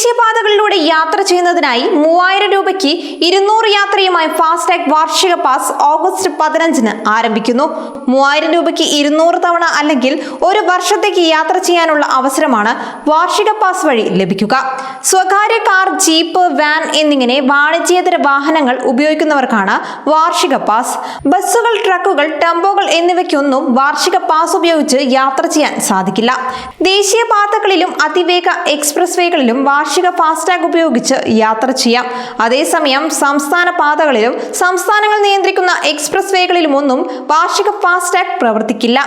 ദേശീയപാതകളിലൂടെ യാത്ര ചെയ്യുന്നതിനായി മൂവായിരം രൂപയ്ക്ക് ഇരുന്നൂറ് യാത്രയുമായി ഫാസ്ടാഗ് വാർഷിക പാസ് ഓഗസ്റ്റ് പതിനഞ്ചിന് ആരംഭിക്കുന്നു. മൂവായിരം രൂപയ്ക്ക് ഇരുന്നൂറ് തവണ അല്ലെങ്കിൽ ഒരു വർഷത്തേക്ക് യാത്ര ചെയ്യാനുള്ള അവസരമാണ് വാർഷിക പാസ് വഴി ലഭിക്കുക. സ്വകാര്യ കാർ ജീപ്പ് വാൻ എന്നിങ്ങനെ വാണിജ്യേതര വാഹനങ്ങൾ ഉപയോഗിക്കുന്നവർക്കാണ് വാർഷിക പാസ്. ബസ്സുകൾ ട്രക്കുകൾ ടെമ്പോകൾ എന്നിവയ്ക്കൊന്നും വാർഷിക പാസ് ഉപയോഗിച്ച് യാത്ര ചെയ്യാൻ സാധിക്കില്ല. ദേശീയപാതകളിലും അതിവേഗ എക്സ്പ്രസ് വേകളിലും വാർഷിക ഫാസ്ടാഗ് ഉപയോഗിച്ച് യാത്ര ചെയ്യാം. അതേസമയം സംസ്ഥാന പാതകളിലും സംസ്ഥാനങ്ങൾ നിയന്ത്രിക്കുന്ന എക്സ്പ്രസ് വേകളിലും ഒന്നും വാർഷിക ഫാസ്ടാഗ് പ്രവർത്തിക്കില്ല.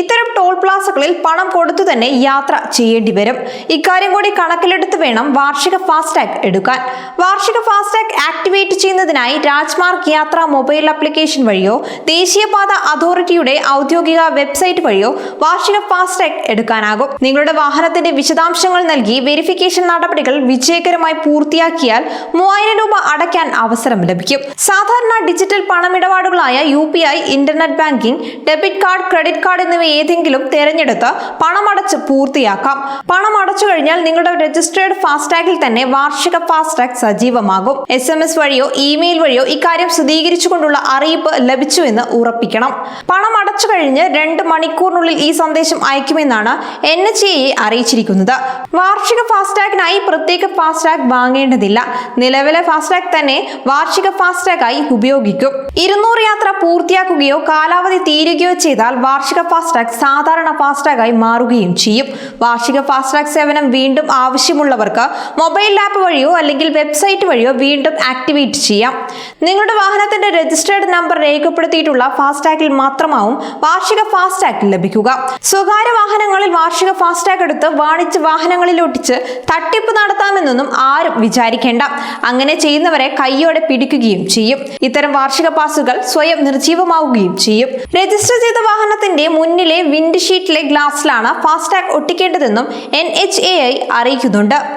ഇത്തരം ടോൾ പ്ലാസകളിൽ പണം കൊടുത്തു തന്നെ യാത്ര ചെയ്യേണ്ടി വരും. ഇക്കാര്യം കൂടി കണക്കിലെടുത്ത് വേണം വാർഷിക ഫാസ്ടാഗ് എടുക്കാൻ. വാർഷിക ഫാസ്ടാഗ് ആക്ടിവേറ്റ് ചെയ്യുന്നതിനായി രാജ്മാർഗ് യാത്ര മൊബൈൽ ആപ്ലിക്കേഷൻ വഴിയോ ദേശീയപാത അതോറിറ്റിയുടെ ഔദ്യോഗിക വെബ്സൈറ്റ് വഴിയോ വാർഷിക ഫാസ്ടാഗ് എടുക്കാനാകും. നിങ്ങളുടെ വാഹനത്തിന്റെ വിശദാംശങ്ങൾ നൽകി വെരിഫിക്കേഷൻ നടപടികൾ വിജയകരമായി പൂർത്തിയാക്കിയാൽ മൂവായിരം രൂപ അടയ്ക്കാൻ അവസരം ലഭിക്കും. സാധാരണ digital പണമിടപാടുകളായ U P I internet banking debit card credit card എന്നിവ ഏതെങ്കിലും തിരഞ്ഞെടുത്ത് പണമടച്ച് പൂർത്തിയാക്കാം. പണം അടച്ചു കഴിഞ്ഞാൽ നിങ്ങളുടെ രജിസ്റ്റേർഡ് ഫാസ്ടാഗിൽ തന്നെ വാർഷിക ഫാസ്ടാഗ് സജീവമാകും. എസ് എം എസ് വഴിയോ ഇമെയിൽ വഴിയോ ഇക്കാര്യം സ്ഥിരീകരിച്ചുകൊണ്ടുള്ള അറിയിപ്പ് ലഭിച്ചു എന്ന് ഉറപ്പിക്കണം. പണം അടച്ചു കഴിഞ്ഞ് രണ്ട് മണിക്കൂറിനുള്ളിൽ ഈ സന്ദേശം അയക്കുമെന്നാണ് എൻ എച്ച് എ അറിയിച്ചിരിക്കുന്നത്. വാർഷിക ഫാസ്ടാഗിനായി പ്രത്യേക ഫാസ്ടാഗ് വാങ്ങേണ്ടതില്ല. നിലവിലെ ഫാസ്ടാഗ് തന്നെ വാർഷിക ഫാസ്ടാഗായി ഉപയോഗിക്കും. ഇരുന്നൂറ് യാത്ര പൂർത്തിയാക്കുകയോ കാലാവധി തീരുകയോ ചെയ്താൽ വാർഷിക ഫാസ്ടാഗ് സാധാരണ ഫാസ്ടാഗായി മാറുകയും ചെയ്യും. വാർഷിക ഫാസ്ടാഗ് സേവനം വീണ്ടും ആവശ്യമുള്ളവർക്ക് മൊബൈൽ ആപ്പ് വഴിയോ അല്ലെങ്കിൽ വെബ്സൈറ്റ് വഴിയോ വീണ്ടും ആക്ടിവേറ്റ് ചെയ്യാം. നിങ്ങളുടെ വാഹനത്തിന്റെ രജിസ്റ്റേർഡ് നമ്പർ രേഖപ്പെടുത്തിയിട്ടുള്ള ഫാസ്ടാഗിൽ മാത്രമാവും വാർഷിക ഫാസ്ടാഗ് ലഭിക്കുക. സ്വകാര്യ വാഹനങ്ങളിൽ വാർഷിക ഫാസ്ടാഗ് എടുത്ത് വാണിജ്യ വാഹനങ്ങളിൽ ഒട്ടിച്ച് തട്ടിപ്പ് നടത്താമെന്നൊന്നും ആരും വിചാരിക്കേണ്ട. അങ്ങനെ ചെയ്യുന്നവരെ കൈയോടെ പിടിക്കുകയും ചെയ്യും. ഇത്തരം വാർഷിക പാസുകൾ സ്വയം നിർജീവമാവുകയും ചെയ്യും. രജിസ്റ്റർ ചെയ്ത വാഹനത്തിന്റെ മുന്നിലെ വിൻഡ് ഷീറ്റിലെ ഗ്ലാസ്സിലാണ് ഫാസ്ടാഗ് ഒട്ടിക്കേണ്ടതെന്നും എൻ അറിയിക്കുന്നുണ്ട്.